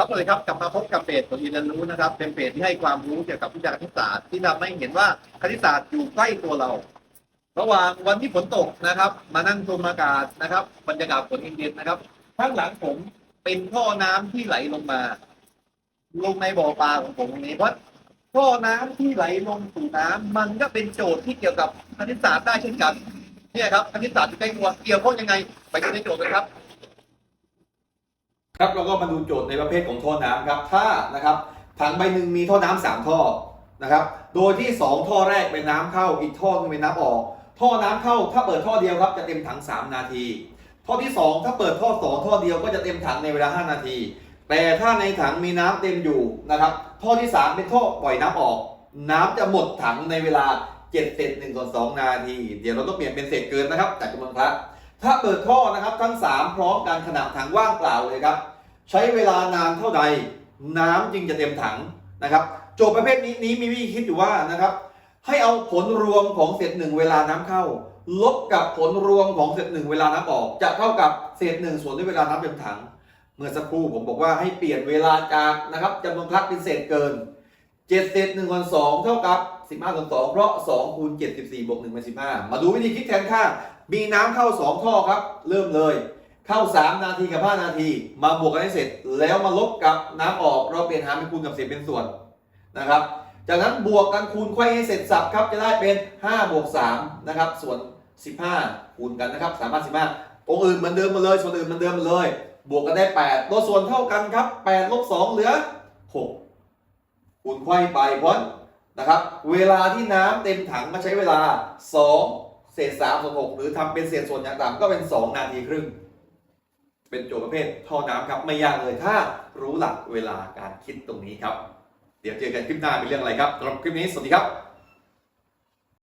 ครับสวัสดีครับกลับมาพบกับเพจตัวเรียนรู้นะครับ เป็นเพจที่ให้ความรู้เกี่ยวกับวิชาคณิตศาสตร์ที่ทำให้เห็นว่าคณิตศาสตร์อยู่ใกล้ตัวเรา ระหว่างวันที่ฝนตกนะครับ มานั่งชมอากาศนะครับ บรรยากาศฝนเย็นๆนะครับข้างหลังผมเป็นท่อน้ำที่ไหลลงมา ลงในบ่อปลาของผมตรงนี้เพราะท่อน้ำที่ไหลลงสู่น้ำมันก็เป็นโจทย์ที่เกี่ยวกับคณิตศาสตร์ได้เช่นกันเนี่ยครับคณิตศาสตร์อยู่ใกล้ตัวเกี่ยวข้องยังไง ไปดูในโจทย์กันครับ ครับเราก็มาดูโจทย์ในประเภทของท่อน้ำครับถ้านะครับถังใบหนึ่งมีท่อน้ำสามท่อนะครับโดยที่ 2 ท่อแรกเป็นน้ำเข้าอีกท่อนึงเป็นน้ำออก ท่อน้ำเข้าถ้าเปิดท่อเดียวครับจะเต็มถัง 3 นาที ท่อที่ 2 ถ้าเปิดท่อ 2 ท่อเดียวก็จะเต็มถังในเวลา 5 นาที แต่ถ้าในถังมีน้ำเต็มอยู่นะครับท่อที่ 3 เป็นท่อปล่อยน้ำออก น้ำจะหมดถังในเวลา7เศษ1ส่วน2นาที เดี๋ยวเราต้องเปลี่ยนเป็นเศษเกินนะครับจากจำนวนพระถ้าเปิดท่อนะครับทั้ง 3 พร้อมกันขณะถังว่างเปล่าเลยครับ ใช้เวลานานเท่าใด น้ำจึงจะเต็มถังนะครับ โจทย์ประเภทนี้นี้มีวิธีคิดอยู่ว่านะครับ ให้เอาผลรวมของเศษหนึ่งเวลาน้ำเข้า ลบกับผลรวมของเศษหนึ่งเวลาน้ำออก จะเท่ากับเศษหนึ่งส่วนด้วยเวลาน้ำเต็มถัง เมื่อสักครู่ผมบอกว่าให้เปลี่ยนเวลาจากนะครับจำนวนพลักเป็นเศษเกิน7เศษ1ส่วน2เท่ากับ15ส่วน2เพราะ2คูณ7 14บวก1เป็น15มาดูวิธีคิดแทนค่ามีน้ำเข้า2ท่อครับ เริ่มเลย เข้า3 นาทีกับ 5 นาที มาบวกกันให้เสร็จ แล้วมาลบกับน้ำออก เราเปลี่ยนหารเป็นคูณกับเศษเป็นส่วนนะครับ จากนั้นบวกกันคูณไขว้ให้เสร็จสับครับจะได้เป็น5บวก3นะครับส่วน 15 คูณกันนะครับ3 5 15องค์อื่นเหมือนเดิมมาเลยส่วนอื่นเหมือนเดิมมาเลย บวกกันได้8ตัวส่วนเท่ากันครับ8ลบ2เหลือ 6 คูณไขว้ไปพราะนะครับเวลาที่น้ำเต็มถังมาใช้เวลา 2 เศษ3ส่วน6หรือทำเป็นเศษส่วนอย่างต่ำก็เป็น 2 นาทีครึ่ง เป็นโจทย์ประเภทท่อน้ำครับไม่ยากเลยถ้ารู้หลักเวลาการคิดตรงนี้ครับ เดี๋ยวเจอกันคลิปหน้าเป็นเรื่องอะไรครับสำหรับคลิปนี้สวัสดีครับ